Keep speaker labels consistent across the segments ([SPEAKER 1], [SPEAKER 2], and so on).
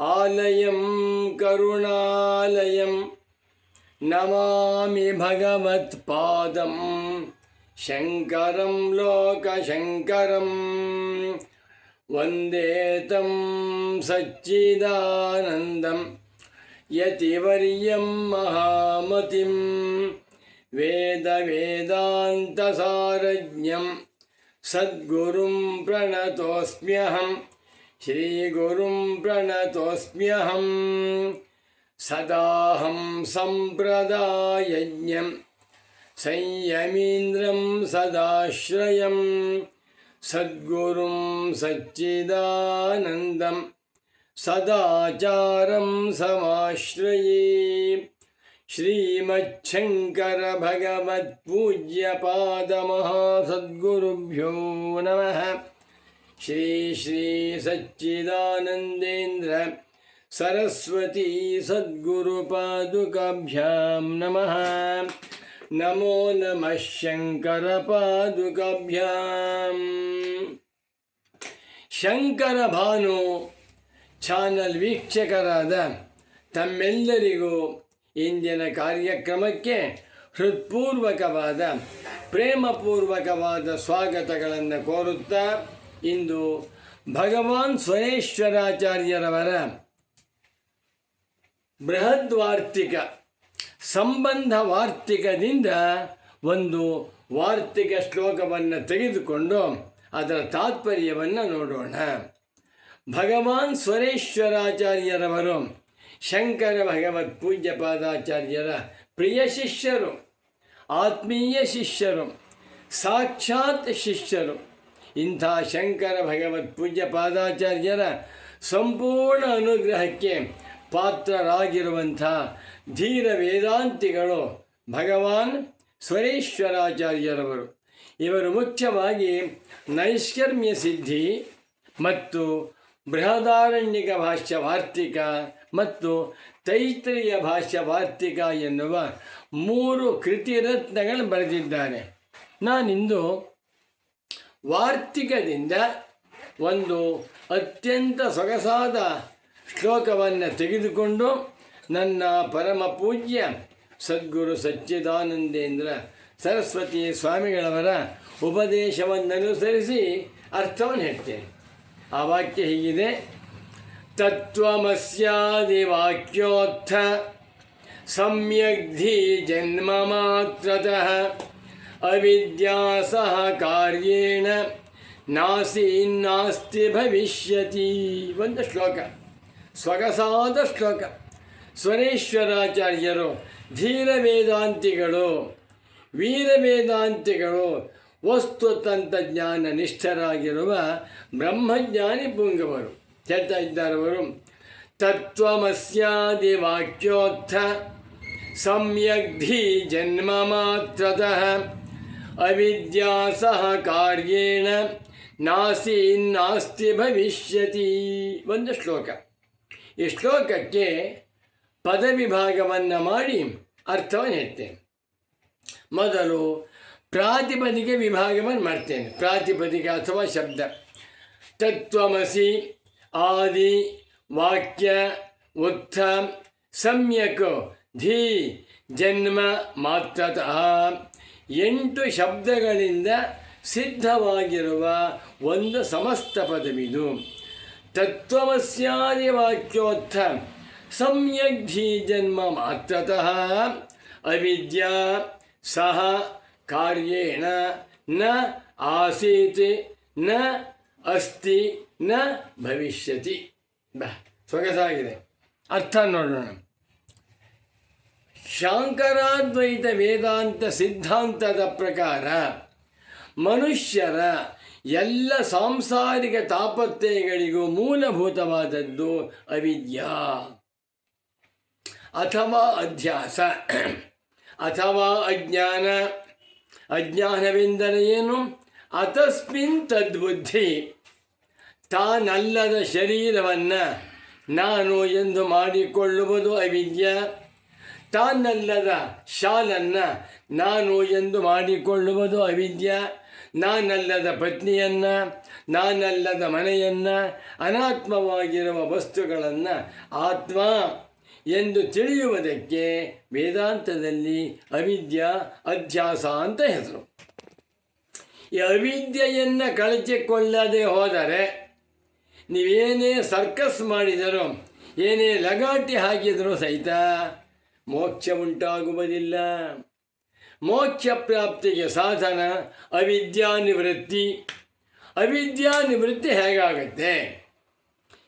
[SPEAKER 1] श्रुतिस्मृतिपुराणानाम् आलयं करुणालयं नमामि भगवत्पादं शङ्करं लोकशङ्करं वन्दे तं सच्चिदानन्दं यतिवर्यं महामतिं वेदवेदान्तसारज्ञं सद्गुरुं प्रणतोऽस्म्यहम् श्रीगुरुं प्रणतोऽस्म्यहं सदाहं सम्प्रदायज्ञं संयमीन्द्रं सदाश्रयं सद्गुरुं सच्चिदानन्दं सदाचारं समाश्रये। श्रीमच्छङ्करभगवत्पूज्यपादमहासद्गुरुभ्यो नमः ಶ್ರೀ ಶ್ರೀ ಸಚ್ಚಿದಾನಂದೇಂದ್ರ ಸರಸ್ವತಿ ಸದ್ಗುರು ಪಾದುಕಾಭ್ಯಾಂ ನಮಃ. ನಮೋ ನಮಃ ಶಂಕರ ಪಾದುಕಾಭ್ಯಾಂ. ಶಂಕರ ಭಾನು ಚಾನಲ್ ವೀಕ್ಷಕರಾದ ತಮ್ಮೆಲ್ಲರಿಗೂ ಇಂದಿನ ಕಾರ್ಯಕ್ರಮಕ್ಕೆ ಹೃತ್ಪೂರ್ವಕವಾದ, ಪ್ರೇಮಪೂರ್ವಕವಾದ ಸ್ವಾಗತಗಳನ್ನು ಕೋರುತ್ತಾ ಇಂದು ಭಗವಾನ್ ಸ್ವರೇಶ್ವರಾಚಾರ್ಯರವರ ಬೃಹದ್ ವಾರ್ತಿಕ, ಸಂಬಂಧ ವಾರ್ತಿಕದಿಂದ ಒಂದು ವಾರ್ತಿಕ ಶ್ಲೋಕವನ್ನು ತೆಗೆದುಕೊಂಡು ಅದರ ತಾತ್ಪರ್ಯವನ್ನು ನೋಡೋಣ. ಭಗವಾನ್ ಸ್ವರೇಶ್ವರಾಚಾರ್ಯರವರು ಶಂಕರ ಭಗವತ್ ಪೂಜ್ಯ ಪಾದಾಚಾರ್ಯರ ಪ್ರಿಯ ಶಿಷ್ಯರು, ಆತ್ಮೀಯ ಶಿಷ್ಯರು, ಸಾಕ್ಷಾತ್ ಶಿಷ್ಯರು. ಇಂಥ ಶಂಕರ ಭಗವತ್ ಪೂಜ್ಯ ಪಾದಾಚಾರ್ಯರ ಸಂಪೂರ್ಣ ಅನುಗ್ರಹಕ್ಕೆ ಪಾತ್ರರಾಗಿರುವಂಥ ಧೀರ ವೇದಾಂತಿಗಳು ಭಗವಾನ್ ಸ್ವರೇಶ್ವರಾಚಾರ್ಯರವರು. ಇವರು ಮುಖ್ಯವಾಗಿ ನೈಷ್ಕರ್ಮ್ಯ ಸಿದ್ಧಿ ಮತ್ತು ಬೃಹದಾರಣ್ಯಕ ಭಾಷ್ಯ ವಾರ್ತಿಕ ಮತ್ತು ತೈತ್ರಿಯ ಭಾಷ್ಯ ವಾರ್ತಿಕ ಎನ್ನುವ ಮೂರು ಕೃತಿರತ್ನಗಳು ಬರೆದಿದ್ದಾರೆ. ನಾನಿಂದು ವಾರ್ತಿಕದಿಂದ ಒಂದು ಅತ್ಯಂತ ಸೊಗಸಾದ ಶ್ಲೋಕವನ್ನು ತೆಗೆದುಕೊಂಡು ನನ್ನ ಪರಮ ಪೂಜ್ಯ ಸದ್ಗುರು ಸಚ್ಚಿದಾನಂದೇಂದ್ರ ಸರಸ್ವತಿ ಸ್ವಾಮಿಗಳವರ ಉಪದೇಶವನ್ನನುಸರಿಸಿ ಅರ್ಥವನ್ನು ಹೇಳ್ತೇನೆ. ಆ ವಾಕ್ಯ ಹೀಗಿದೆ. ತತ್ವಮಸ್ಯಾದಿವಾಕ್ಯೋತ್ಥ ಸಮ್ಯಗ್ಧಿ ಜನ್ಮ ಮಾತ್ರತಃ. ಅವಿದ್ಯಾ ಸಹ ಕಾರ್ಯೇಣ ನಾಸೀನ್ನಾಸ್ತಿ ಭವಿಷ್ಯತಿ ಒಂದು ಶ್ಲೋಕ ಸೊಗಸಾದ ಶ್ಲೋಕ ಸ್ವರೇಶ್ವರಾಚಾರ್ಯರು ಧೀರ ವೇದಾಂತಿಗಳು ವೀರ ವೇದಾಂತಿಗಳು ವಸ್ತು ತಂತ್ರಜ್ಞಾನ ನಿಷ್ಠರಾಗಿರುವ ಬ್ರಹ್ಮಜ್ಞಾನಿ ಪುಂಗವರು ಹೇಳ್ತಾ ಇದ್ದಾರೆ ಅವರು ತತ್ವಮಸ್ಯಾದಿ ವಾಕ್ಯೋತ್ಥ ಸಮ್ಯಗ್ಧಿ ಜನ್ಮ ಮಾತ್ರತಃ ಅವಿದ್ಯಾ ಸಹ ಕಾರ್ಯೇಣ ನಾಸಿ ನಾಸ್ತಿ ಭವಿಷ್ಯತಿ ಒಂದು ಶ್ಲೋಕ. ಈ ಶ್ಲೋಕಕ್ಕೆ ಪದವಿಭಾಗವನ್ನು ಮಾಡಿ ಅರ್ಥವನ್ನು ಹೇಳ್ತೇನೆ. ಮೊದಲು ಪ್ರಾತಿಪದಿಕ ವಿಭಾಗವನ್ನು ಮಾಡ್ತೇನೆ. ಪ್ರಾತಿಪದಿಕ ಅಥವಾ ಶಬ್ದ. ತತ್ವಮಸಿ, ಆದಿ, ವಾಕ್ಯ ಉತ್ಥ ಸಮ್ಯಕ್, ಧೀ, ಜನ್ಮ, ಮಾತ್ರತಃ. ಎಂಟು ಶಬ್ದಗಳಿಂದ ಸಿದ್ಧವಾಗಿರುವ ಒಂದು ಸಮಸ್ತ ಪದವಿದು. ತತ್ವಮಸ್ಯಾದಿ ವಾಕ್ಯೋತ್ಥ ಸಮ್ಯಕ್ ಧೀ ಜನ್ಮ ಮಾತ್ರತಃ. ಅವಿದ್ಯಾ ಸಹ ಕಾರ್ಯೇಣ. ನ ಆಸೀತ್, ನ ಅಸ್ತಿ, ನ ಭವಿಷ್ಯತಿ. ಬ ಸೊಗಸಾಗಿದೆ ಅರ್ಥ ನೋಡೋಣ. ಶಾಂಕರಾದ್ವೈತ ವೇದಾಂತ ಸಿದ್ಧಾಂತದ ಪ್ರಕಾರ ಮನುಷ್ಯರ ಎಲ್ಲ ಸಾಂಸಾರಿಕ ತಾಪತ್ರೆಗಳಿಗೂ ಮೂಲಭೂತವಾದದ್ದು ಅವಿದ್ಯಾ. ಅಥವಾ ಅಧ್ಯಾಸ. ಅಥವಾ ಅಜ್ಞಾನ. ಅಜ್ಞಾನವೆಂದರೆ ಏನು? ಅತಸ್ಮಿನ್ ತದ್ಬುದ್ಧಿ. ತಾನಲ್ಲದ ಶರೀರವನ್ನು ನಾನು ಎಂದು ಮಾಡಿಕೊಳ್ಳುವುದು ಅವಿದ್ಯ. ತಾನಲ್ಲದ ಶಾಲನ್ನು ನಾನು ಎಂದು ಮಾಡಿಕೊಳ್ಳುವುದು ಅವಿದ್ಯ. ನಾನಲ್ಲದ ಪತ್ನಿಯನ್ನು, ನಾನಲ್ಲದ ಮನೆಯನ್ನು, ಅನಾತ್ಮವಾಗಿರುವ ವಸ್ತುಗಳನ್ನು ಆತ್ಮ ಎಂದು ತಿಳಿಯುವುದಕ್ಕೆ ವೇದಾಂತದಲ್ಲಿ ಅವಿದ್ಯ, ಅಧ್ಯಾಸ ಅಂತ ಹೆಸರು. ಈ ಅವಿದ್ಯೆಯನ್ನು ಕಳಚಿಕೊಳ್ಳದೆ ಹೋದರೆ ನೀವೇನೇ ಸರ್ಕಸ್ ಮಾಡಿದರೂ, ಏನೇ ಲಗಾಟಿ ಹಾಕಿದರೂ ಸಹಿತ ಮೋಕ್ಷ ಉಂಟಾಗುವುದಿಲ್ಲ ಮೋಕ್ಷ ಪ್ರಾಪ್ತಿಗೆ ಸಾಧನ ಅವಿದ್ಯಾ ನಿವೃತ್ತಿ ಅವಿದ್ಯಾ ನಿವೃತ್ತಿ ಹೇಗಾಗತ್ತೆ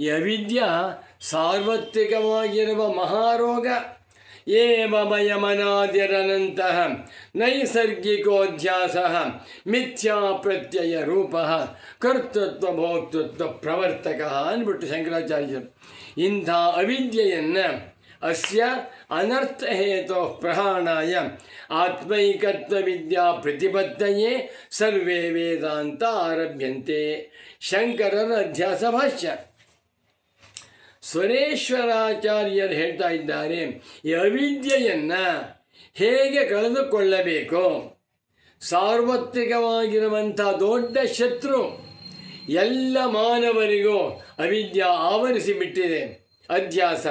[SPEAKER 1] ಈ ಅವಿದ್ಯ ಸಾರ್ವತ್ರಿಕವಾಗಿರುವ ಮಹಾರೋಗ ಏವಮಯಮನಾದಿರನಂತಹ ನೈಸರ್ಗಿಕೋಧ್ಯಾಸ ಮಿಥ್ಯಾ ಪ್ರತ್ಯಯ ರೂಪ ಕರ್ತೃತ್ವ ಭೋಕ್ತೃತ್ವ ಪ್ರವರ್ತಕ ಅಂದ್ಬಿಟ್ಟು ಶಂಕರಾಚಾರ್ಯರು ಇಂಥ ಅವಿದ್ಯೆಯನ್ನು ಅಸ್ಯ ಅನರ್ಥ ಹೇತೋ ಪ್ರಹಾಣಾಯ ಆತ್ಮೈಕತ್ವ ವಿದ್ಯಾ ಪ್ರತಿಪತ್ತಯೇ ಸರ್ವೇ ವೇದಾಂತ ಆರಭ್ಯಂತೆ ಶಂಕರರ ಅಧ್ಯಾಸ ಭಾಷ್ಯ ಸ್ವರೇಶ್ವರಾಚಾರ್ಯರು ಹೇಳ್ತಾ ಇದ್ದಾರೆ, ಈ ಅವಿದ್ಯೆಯನ್ನು ಹೇಗೆ ಕಳೆದುಕೊಳ್ಳಬೇಕು? ಸಾರ್ವತ್ರಿಕವಾಗಿರುವಂಥ ದೊಡ್ಡ ಶತ್ರು ಎಲ್ಲ ಮಾನವರಿಗೂ ಅವಿದ್ಯ ಆವರಿಸಿಬಿಟ್ಟಿದೆ. ಅಧ್ಯಾಸ.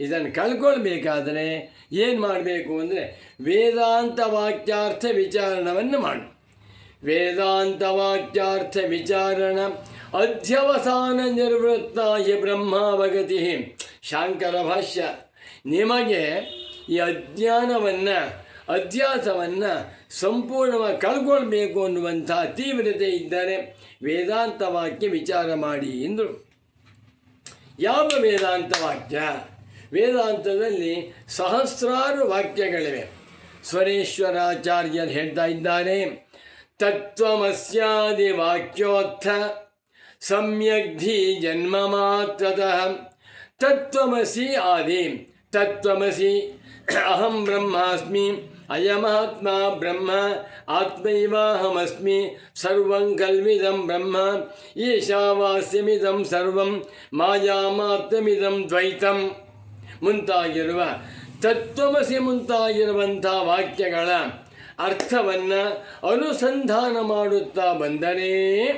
[SPEAKER 1] ಇದನ್ನು ಕಳ್ಕೊಳ್ಬೇಕಾದರೆ ಏನು ಮಾಡಬೇಕು ಅಂದರೆ ವೇದಾಂತ ವಾಕ್ಯಾರ್ಥ ವಿಚಾರಣವನ್ನು ಮಾಡು. ವೇದಾಂತ ವಾಕ್ಯಾರ್ಥ ವಿಚಾರಣ ಅಧ್ಯವಸಾನ ನಿರ್ವೃತ್ತಾಯ ಬ್ರಹ್ಮಾವಗತಿ ಶಾಂಕರ ಭಾಷ್ಯ. ನಿಮಗೆ ಈ ಅಜ್ಞಾನವನ್ನು, ಅಧ್ಯಾಸವನ್ನು ಸಂಪೂರ್ಣವಾಗಿ ಕಳ್ಕೊಳ್ಬೇಕು ಅನ್ನುವಂಥ ತೀವ್ರತೆ ಇದ್ದರೆ ವೇದಾಂತ ವಾಕ್ಯ ವಿಚಾರ ಮಾಡಿ ಎಂದರು. ಯಾವ ವೇದಾಂತ ವಾಕ್ಯ? ವೇದಾಂತದಲ್ಲಿ ಸಹಸ್ರಾರು ವಾಕ್ಯಗಳಿವೆ. ಸ್ವರೇಶ್ವರಾಚಾರ್ಯರು ಹೇಳ್ತಾ ಇದ್ದಾರೆ ತತ್ವಮಸ್ಯಾದಿ ವಾಕ್ಯೋತ್ಥ ಸಮ್ಯಗ್ಧಿ ಜನ್ಮ ಮಾತ್ರತಃ ತತ್ವಮಸಿ ಆದಿ ತತ್ವಮಸಿ ಅಹಂ ಬ್ರಹ್ಮಾಸ್ಮಿ, ಅಯಮಾತ್ಮ ಬ್ರಹ್ಮ, ಆತ್ಮೈವಾಹಮಸ್ಮಿ, ಸರ್ವಂ ಕಲ್ವಿದಂ ಬ್ರಹ್ಮ, ಈಶಾವಾಸ್ಯಮಿದಂ ಸರ್ವಂ ಮಾಯಾಮಾತ್ಮಿದಂ ದ್ವೈತಂ. ಮುಂತಾಗಿರುವ ತತ್ವಮಸಿ ಮುಂತಾಗಿರುವಂಥ ವಾಕ್ಯಗಳ ಅರ್ಥವನ್ನು ಅನುಸಂಧಾನ ಮಾಡುತ್ತಾ ಬಂದರೆ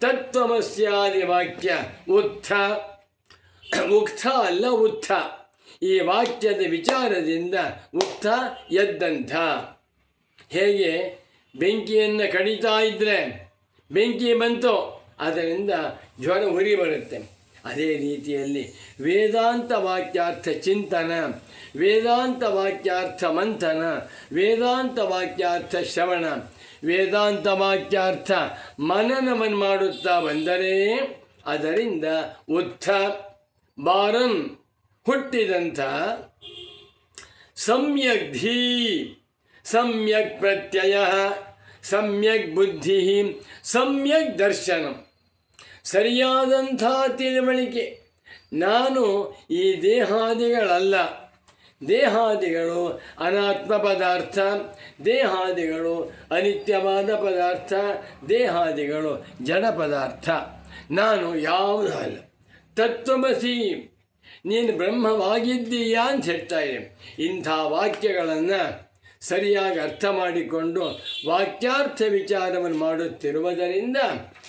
[SPEAKER 1] ತತ್ವಮಸ್ಯಾದಿ ವಾಕ್ಯ ಉತ್ಥ. ಉಕ್ಥ ಅಲ್ಲ ಉತ್ಥ. ಈ ವಾಕ್ಯದ ವಿಚಾರದಿಂದ ಉಕ್ತ ಎದ್ದಂಥ. ಹೇಗೆ? ಬೆಂಕಿಯನ್ನು ಕಡಿತಾ ಇದ್ದರೆ ಬೆಂಕಿ ಬಂತು, ಅದರಿಂದ ಜ್ವರ ಉರಿ ಬರುತ್ತೆ. ಅದೇ ರೀತಿಯಲ್ಲಿ ವೇದಾಂತ ವಾಕ್ಯಾರ್ಥ ಚಿಂತನ, ವೇದಾಂತ ವಾಕ್ಯಾರ್ಥ ಮಂಥನ, ವೇದಾಂತ ವಾಕ್ಯಾರ್ಥ ಶ್ರವಣ, ವೇದಾಂತ ವಾಕ್ಯಾರ್ಥ ಮನನವನ್ನು ಮಾಡುತ್ತಾ ಬಂದರೆ ಅದರಿಂದ ಉತ್ಥ ಬಾರನ್ ಹುಟ್ಟಿದಂಥ ಸಮ್ಯಕ್ ಧೀ, ಸಮ್ಯಕ್ ಪ್ರತ್ಯಯ, ಸಮ್ಯಕ್ ಬುದ್ಧಿ, ಸಮ್ಯಕ್ ದರ್ಶನಂ. ಸರಿಯಾದಂಥ ತಿಳುವಳಿಕೆ. ನಾನು ಈ ದೇಹಾದಿಗಳಲ್ಲ. ದೇಹಾದಿಗಳು ಅನಾತ್ಮ ಪದಾರ್ಥ, ದೇಹಾದಿಗಳು ಅನಿತ್ಯವಾದ ಪದಾರ್ಥ, ದೇಹಾದಿಗಳು ಜಡ ಪದಾರ್ಥ. ನಾನು ಯಾವುದೂ ಅಲ್ಲ ತತ್ವಮಸಿ, ನೀನು ಬ್ರಹ್ಮವಾಗಿದ್ದೀಯಾ ಅಂತ ಹೇಳ್ತಾ ಇದೆ ಇಂಥ ವಾಕ್ಯಗಳನ್ನು ಸರಿಯಾಗಿ ಅರ್ಥ ಮಾಡಿಕೊಂಡು ವಾಕ್ಯಾರ್ಥ ವಿಚಾರವನ್ನು ಮಾಡುತ್ತಿರುವುದರಿಂದ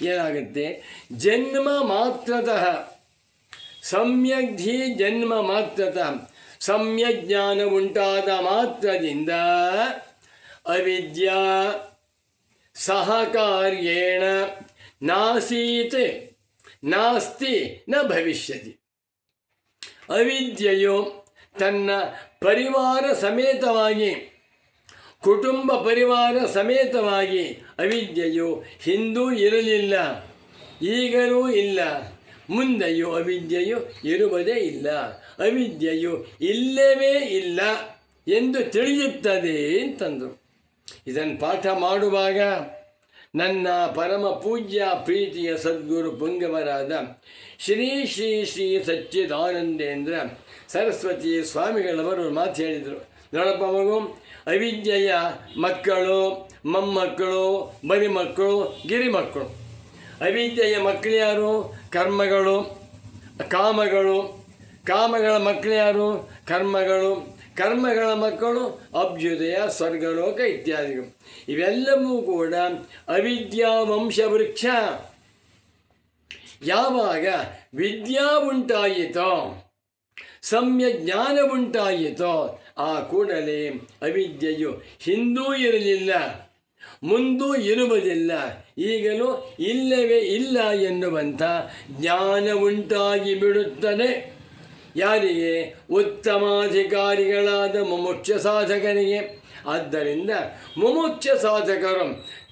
[SPEAKER 1] ಏನಾಗುತ್ತೆ? ಜನ್ಮ ಮಾತ್ರತಃ. ಸಮ್ಯಗ್ಧಿ ಜನ್ಮ ಮಾತ್ರತಃ. ಸಮ್ಯಜ್ಞಾನ ಉಂಟಾದ ಮಾತ್ರದಿಂದ ಅವಿದ್ಯಾ ಸಹಕಾರ್ಯೇಣ ನಾಸೀತ್ ನಾಸ್ತಿ ನ ಭವಿಷ್ಯತಿ. ಅವಿದ್ಯೆಯು ತನ್ನ ಪರಿವಾರ ಸಮೇತವಾಗಿ ಕುಟುಂಬ ಪರಿವಾರ ಸಮೇತವಾಗಿ ಅವಿದ್ಯೆಯು ಹಿಂದೂ ಇರಲಿಲ್ಲ, ಈಗಲೂ ಇಲ್ಲ. ಮುಂದೆಯೂ ಅವಿದ್ಯೆಯು ಇರುವುದೇ ಇಲ್ಲ. ಅವಿದ್ಯೆಯು ಇಲ್ಲವೇ ಇಲ್ಲ ಎಂದು ತಿಳಿಯುತ್ತದೆ ಅಂತಂದರು. ಇದನ್ನು ಪಾಠ ಮಾಡುವಾಗ ನನ್ನ ಪರಮ ಪೂಜ್ಯ ಪ್ರೀತಿಯ ಸದ್ಗುರು ಪುಂಗವರಾದ ಶ್ರೀ ಶ್ರೀ ಶ್ರೀ ಸಚ್ಚಿದಾನಂದೇಂದ್ರ ಸರಸ್ವತಿ ಸ್ವಾಮಿಗಳವರು ಮಾತು ಹೇಳಿದರು. ನೋಡಪ್ಪ ಮಗು ಅವಿದ್ಯೆಯ ಮಕ್ಕಳು, ಮೊಮ್ಮಕ್ಕಳು ಬರಿ ಮಕ್ಕಳು ಗಿರಿ ಮಕ್ಕಳು ಅವಿದ್ಯೆಯ ಮಕ್ಕಳು ಯಾರು ಕರ್ಮಗಳು, ಕಾಮಗಳು. ಕಾಮಗಳ ಮಕ್ಕಳು ಯಾರು ಕರ್ಮಗಳು, ಕರ್ಮಗಳ ಮಕ್ಕಳು ಅಭ್ಯುದಯ, ಸ್ವರ್ಗಲೋಕ ಇತ್ಯಾದಿಗಳು. ಇವೆಲ್ಲವೂ ಕೂಡ ಅವಿದ್ಯಾ ವಂಶವೃಕ್ಷ. ಯಾವಾಗ ವಿದ್ಯಾ ಉಂಟಾಯಿತೋ ಸಮ್ಯ ಜ್ಞಾನ ಉಂಟಾಯಿತೋ ಆ ಕೂಡಲೇ ಅವಿದ್ಯೆಯು ಹಿಂದೂ ಇರಲಿಲ್ಲ, ಮುಂದೂ ಇರುವುದಿಲ್ಲ. ಈಗಲೂ ಇಲ್ಲವೇ ಇಲ್ಲ ಎನ್ನುವಂಥ ಜ್ಞಾನ ಉಂಟಾಗಿ ಬಿಡುತ್ತದೆ. ಯಾರಿಗೆ? ಉತ್ತಮಾಧಿಕಾರಿಗಳಾದ ಮುಮುಕ್ಷ ಸಾಧಕನಿಗೆ ಆದ್ದರಿಂದ ಮುಮುಕ್ಷ ಸಾಧಕರು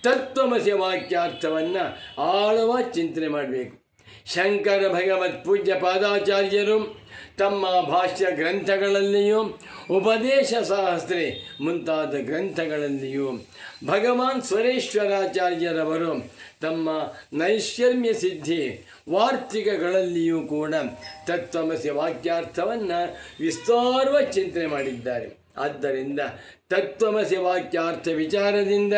[SPEAKER 1] ತತ್ವಮಸಿ ವಾಕ್ಯಾರ್ಥವನ್ನು ಆಳವಾಗಿ ಚಿಂತನೆ ಮಾಡಬೇಕು. ಶಂಕರ ಭಗವತ್ ಪೂಜ್ಯ ಪಾದಾಚಾರ್ಯರು ತಮ್ಮ ಭಾಷ್ಯ ಗ್ರಂಥಗಳಲ್ಲಿಯೂ ಉಪದೇಶ ಸಹಸ್ರೆ ಮುಂತಾದ ಗ್ರಂಥಗಳಲ್ಲಿಯೂ ಭಗವಾನ್ ಸ್ವರೇಶ್ವರಾಚಾರ್ಯರವರು ತಮ್ಮ ನೈಷ್ಕರ್ಮ್ಯ ಸಿದ್ಧಿ ವಾರ್ತಿಕಗಳಲ್ಲಿಯೂ ಕೂಡ ತತ್ವಮಸಿ ವಾಕ್ಯಾರ್ಥವನ್ನು ವಿಸ್ತಾರವ ಚಿಂತನೆ ಮಾಡಿದ್ದಾರೆ. ಆದ್ದರಿಂದ ತತ್ವಮಸಿ ವಾಕ್ಯಾರ್ಥ ವಿಚಾರದಿಂದ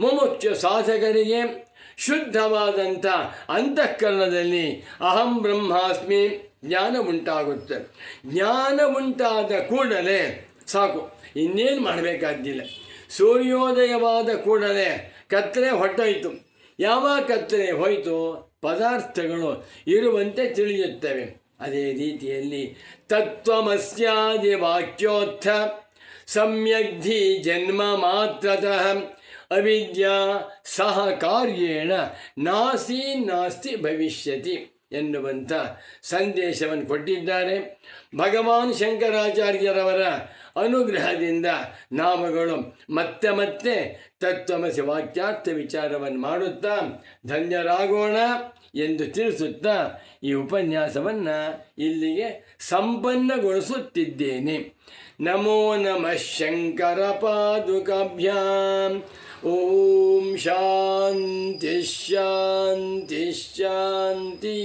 [SPEAKER 1] ಮುಮುಖ್ಯ ಸಾಧಕರಿಗೆ ಶುದ್ಧವಾದಂಥ ಅಂತಃಕರಣದಲ್ಲಿ ಅಹಂ ಬ್ರಹ್ಮಾಸ್ಮಿ ಜ್ಞಾನ ಉಂಟಾಗುತ್ತೆ. ಜ್ಞಾನ ಉಂಟಾದ ಕೂಡಲೇ ಸಾಕು, ಇನ್ನೇನು ಮಾಡಬೇಕಾದ್ದಿಲ್ಲ. ಸೂರ್ಯೋದಯವಾದ ಕೂಡಲೇ ಕತ್ತಲೆ ಹೊಟ್ಟೋಯ್ತು. ಯಾವ ಕತ್ತಲೆ ಹೋಯಿತು ಪದಾರ್ಥಗಳು ಇರುವಂತೆ ತಿಳಿಯುತ್ತವೆ. ಅದೇ ರೀತಿಯಲ್ಲಿ ತತ್ವಮಸ್ಯಾದಿ ವಾಕ್ಯೋತ್ಥ, ಸಮ್ಯಗ್ಧಿ ಜನ್ಮ ಮಾತ್ರತಃ. ಅವಿದ್ಯಾ ಸಹ ಕಾರ್ಯೇಣ. ನಾಸಿ ನಾಸ್ತಿ ಭವಿಷ್ಯತಿ ಎನ್ನುವಂಥ ಸಂದೇಶವನ್ನು ಕೊಟ್ಟಿದ್ದಾರೆ. ಭಗವಾನ್ ಶಂಕರಾಚಾರ್ಯರವರ ಅನುಗ್ರಹದಿಂದ ನಾಮಗಳು ಮತ್ತೆ ಮತ್ತೆ ತತ್ವಮಸಿ ವಾಕ್ಯಾರ್ಥ ವಿಚಾರವನ್ನು ಮಾಡುತ್ತಾ ಧನ್ಯರಾಗೋಣ ಎಂದು ತಿಳಿಸುತ್ತಾ ಈ ಉಪನ್ಯಾಸವನ್ನು ಇಲ್ಲಿಗೆ ಸಂಪನ್ನಗೊಳಿಸುತ್ತಿದ್ದೇನೆ. ನಮೋ ನಮಃ ಶಂಕರ ಪಾದುಕಾಭ್ಯಾಂ ஓம் சாந்தி ஷாந்தி ஷாந்தி